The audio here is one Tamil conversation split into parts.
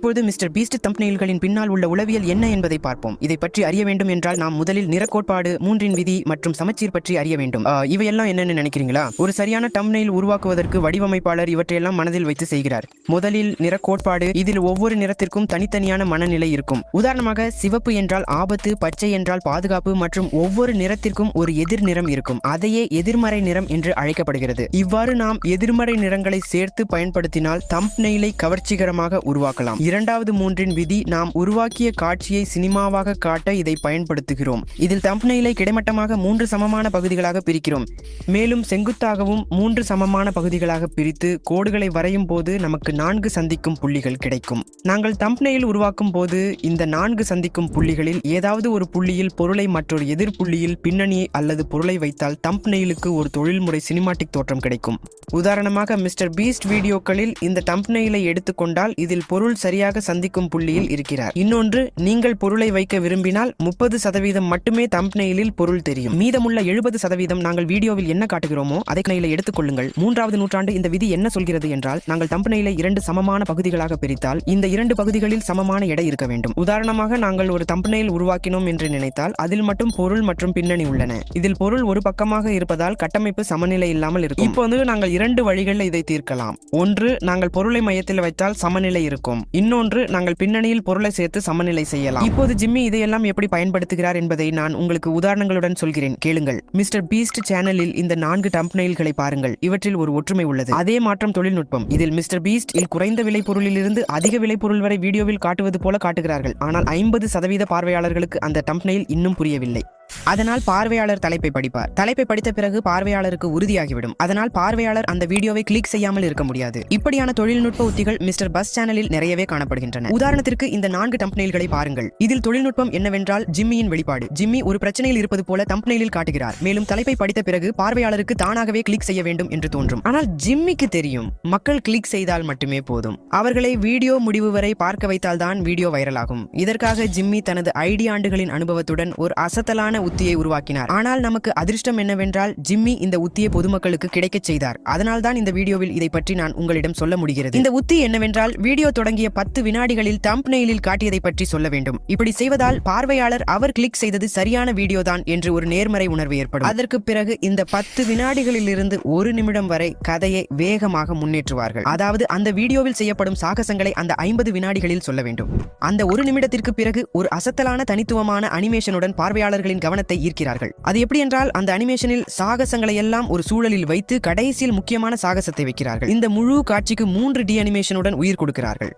இப்போது மிஸ்டர் பீஸ்ட் தம்ப்நெயில்களின் பின்னால் உள்ள உளவியல் என்ன என்பதை பார்ப்போம். இதை பற்றி அறிய வேண்டும் என்றால் நாம் முதலில் நிறக்கோட்பாடு மூன்றின் விதி மற்றும் சமச்சீர் பற்றி அறிய வேண்டும். இவையெல்லாம் என்னென்னு நினைக்கிறீங்களா? ஒரு சரியான தம்ப்நெயில் உருவாக்குவதற்கு வடிவமைப்பாளர் இவற்றையெல்லாம் மனதில் வைத்து செய்கிறார். முதலில் நிறக்கோட்பாடு இதில் ஒவ்வொரு நிறத்திற்கும் தனித்தனியான மனநிலை இருக்கும். உதாரணமாக சிவப்பு என்றால் ஆபத்து பச்சை என்றால் பாதுகாப்பு மற்றும் ஒவ்வொரு நிறத்திற்கும் ஒரு எதிர் நிறம் இருக்கும். அதையே எதிர்மறை நிறம் என்று அழைக்கப்படுகிறது. இவ்வாறு நாம் எதிர்மறை நிறங்களை சேர்த்து பயன்படுத்தினால் தம்ப்நெயிலை கவர்ச்சிகரமாக உருவாக்கலாம். இரண்டாவது மூன்றின் விதி நாம் உருவாக்கிய காட்சியை சினிமாவாக காட்ட இதை பயன்படுத்துகிறோம். இதில் தம்ப்நெயிலை கிடைமட்டமாக மூன்று சமமான பகுதிகளாக பிரிக்கிறோம். மேலும் செங்குத்தாகவும் மூன்று சமமான பகுதிகளாக பிரித்து கோடுகளை வரையும் போது நமக்கு நான்கு சந்திக்கும் புள்ளிகள் கிடைக்கும். நாங்கள் தம்ப்நெயில் உருவாக்கும் போது இந்த நான்கு சந்திக்கும் புள்ளிகளில் ஏதாவது ஒரு புள்ளியில் பொருளை மற்றொரு எதிர் புள்ளியில் பின்னணியை அல்லது பொருளை வைத்தால் தம்ப்நெயிலுக்கு ஒரு தொழில்முறை சினிமாட்டிக் தோற்றம் கிடைக்கும். உதாரணமாக மிஸ்டர் பீஸ்ட் வீடியோக்களில் இந்த தம்ப்நெயிலை எடுத்துக்கொண்டால் இதில் பொருள் சரியாக சந்திக்கும் புள்ளியில் இருக்கிறார். இன்னொன்று நீங்கள் பொருளை வைக்க விரும்பினால் முப்பது சதவீதம் மட்டுமே தம்ப்னெயிலில் பொருள் தெரியும். மீதமுள்ள எழுபது சதவீதம் நாங்கள் வீடியோவில் என்ன காட்டுகிறோமோ அதை நெயிலை எடுத்துக்கொள்ளுங்கள் மூன்றாவது நூற்றாண்டு இந்த விதி என்ன சொல்கிறது என்றால் நாங்கள் தம்ப்நெயிலை இரண்டு சமமான பகுதிகளாக பிரித்தால் இந்த இரண்டு பகுதிகளில் சமமான எடை இருக்க வேண்டும். உதாரணமாக நாங்கள் ஒரு தம்ப்நெயில் உருவாக்கினோம் என்று நினைத்தால் அதில் மட்டும் பொருள் மற்றும் பின்னணி உள்ளன. இதில் பொருள் ஒரு பக்கமாக இருப்பதால் கட்டமைப்பு சமநிலை இல்லாமல் இருக்கும். இப்போது நாங்கள் இரண்டு வழிகளில் இதை தீர்க்கலாம். ஒன்று நாங்கள் பொருளை மையத்தில் வைத்தால் சமநிலை இருக்கும். இன்னொன்று நாங்கள் பின்னணியில் பொருளை சேர்த்து சமநிலை செய்யலாம். இப்போது ஜிம்மி இதையெல்லாம் எப்படி பயன்படுத்துகிறார் என்பதை நான் உங்களுக்கு உதாரணங்களுடன் சொல்கிறேன். கேளுங்கள். மிஸ்டர் பீஸ்ட் சேனலில் இந்த நான்கு டம்ப்நெயில்களை பாருங்கள். இவற்றில் ஒரு ஒற்றுமை உள்ளது. அதே மாற்றம் தொழில்நுட்பம். இதில் மிஸ்டர் பீஸ்ட் இல் குறைந்த விலை பொருளிலிருந்து அதிக விலை பொருள் வரை வீடியோவில் காட்டுவது போல காட்டுகிறார்கள். ஆனால் ஐம்பது சதவீத பார்வையாளர்களுக்கு அந்த டம்ப்நெயில் இன்னும் புரியவில்லை. அதனால் பார்வையாளர் தலைப்பை படிப்பார். தலைப்பை படித்த பிறகு பார்வையாளருக்கு உறுதியாகிவிடும். அதனால் பார்வையாளர் அந்த வீடியோவை கிளிக் செய்யாமல் இருக்க முடியாது. இப்படியான தொழில்நுட்ப உத்திகள் மிஸ்டர் பஸ் சேனலில் நிறையவே காணப்படுகின்றன. உதாரணத்திற்கு இந்த நான்கு தம்ப்நெயில்களை பாருங்கள். இதில் தொழில்நுட்பம் என்னவென்றால் ஜிம்மியின் வெளிப்பாடு. ஜிம்மி ஒரு பிரச்சனையில் இருப்பது போல தம்ப்நெயிலில் காட்டுகிறார். மேலும் தலைப்பை படித்த பிறகு பார்வையாளருக்கு தானாகவே கிளிக் செய்ய வேண்டும் என்று தோன்றும். ஆனால் ஜிம்மிக்கு தெரியும். மக்கள் கிளிக் செய்தால் மட்டுமே போதும். அவர்களை வீடியோ முடிவு வரை பார்க்க வைத்தால்தான் வீடியோ வைரலாகும். இதற்காக ஜிம்மி தனது ஐடி ஆண்டுகளின் அனுபவத்துடன் ஒரு அசத்தலான உத்தியை உருவாக்கினார். ஆனால் நமக்கு அதிர்ஷ்டம் என்னவென்றால் ஜிம்மி இந்த உத்தியை பொதுமக்களுக்கு கிடைக்கச் செய்தார். அதனால் தான் இந்த வீடியோவில் இதை பற்றி நான் உங்களிடம் சொல்ல முடிகிறது. இந்த உத்தி என்னவென்றால் வீடியோ தொடங்கிய பத்து வினாடிகளில் தம்ப் நெயிலில் காட்டியதை பற்றி சொல்ல வேண்டும். இப்படி செய்வதால் பார்வையாளர் அவர் கிளிக் செய்தது சரியான வீடியோ தான் என்று ஒரு நேர்மறை உணர்வு ஏற்படும். அதற்கு பிறகு இந்த பத்து வினாடிகளில் இருந்து ஒரு நிமிடம் வரை கதையை வேகமாக முன்னேற்றுவார்கள். அதாவது அந்த வீடியோவில் செய்யப்படும் சாகசங்களை அந்த ஐம்பது வினாடிகளில் சொல்ல வேண்டும். அந்த ஒரு நிமிடத்திற்கு பிறகு ஒரு அசத்தலான தனித்துவமான அனிமேஷனுடன் பார்வையாளர்களின் கவனத்தை ஈர்க்கிறார்கள். அது எப்படி என்றால் அந்த அனிமேஷனில் சாகசங்களை எல்லாம் ஒரு சூழலில் வைத்து கடைசியில் முக்கியமான சாகசத்தை வைக்கிறார்கள். இந்த முழு காட்சிக்கு மூன்று டி அனிமேஷனுடன் உயிர் கொடுக்கிறார்கள்.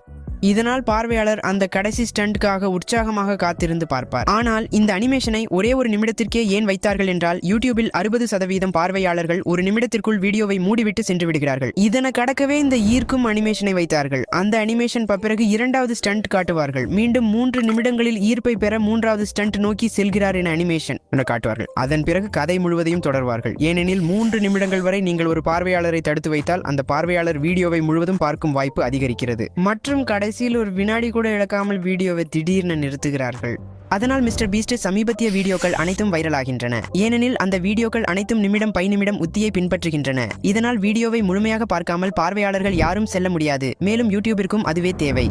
இதனால் பார்வையாளர் அந்த கடைசி ஸ்டண்ட்காக உற்சாகமாக காத்திருந்து பார்ப்பார். ஆனால் இந்த அனிமேஷனை ஒரே ஒரு நிமிடத்திற்கே ஏன் வைத்தார்கள் என்றால் யூடியூபில் அறுபது சதவீதம் பார்வையாளர்கள் ஒரு நிமிடத்திற்குள் வீடியோவை மூடிவிட்டு சென்று விடுகிறார்கள். இதனை கடக்கவே இந்த ஈர்க்கும் அனிமேஷனை வைத்தார்கள். அந்த அனிமேஷன் பிறகு இரண்டாவது ஸ்டண்ட் காட்டுவார்கள். மீண்டும் மூன்று நிமிடங்களில் ஈர்ப்பை பெற மூன்றாவது ஸ்டண்ட் நோக்கி செல்கிறார் என அனிமேஷன் என காட்டுவார்கள். அதன் பிறகு கதை முழுவதையும் தொடர்வார்கள். ஏனெனில் மூன்று நிமிடங்கள் வரை நீங்கள் ஒரு பார்வையாளரை தடுத்து வைத்தால் அந்த பார்வையாளர் வீடியோவை முழுவதும் பார்க்கும் வாய்ப்பு அதிகரிக்கிறது. மற்றும் கடை கடைசியில் ஒரு வினாடி கூட இழக்காமல் வீடியோவை திடீர்னு நிறுத்துகிறார்கள். அதனால் மிஸ்டர் பீஸ்ட் சமீபத்திய வீடியோக்கள் அனைத்தும் வைரலாகின்றன. ஏனெனில் அந்த வீடியோக்கள் அனைத்தும் நிமிடம் பை நிமிடம் உத்தியை பின்பற்றுகின்றன. இதனால் வீடியோவை முழுமையாக பார்க்காமல் பார்வையாளர்கள் யாரும் செல்ல முடியாது. மேலும் யூடியூபிற்கும் அதுவே தேவை.